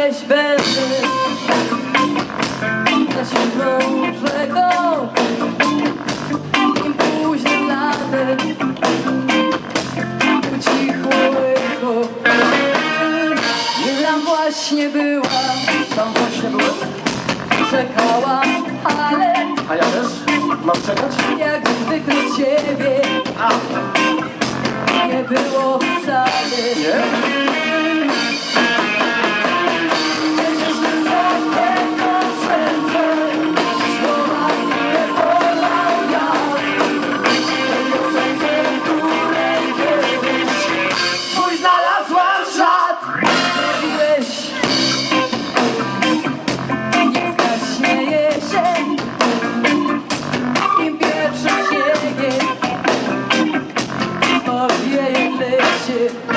gdzieś będę. Za zimną rzeką Takim późnym latem Ucichło echo. I tam właśnie byłam Tam właśnie byłem, Czekałam, ale a ja też? Mam czekać? jak zwykle ciebie A, nie było shit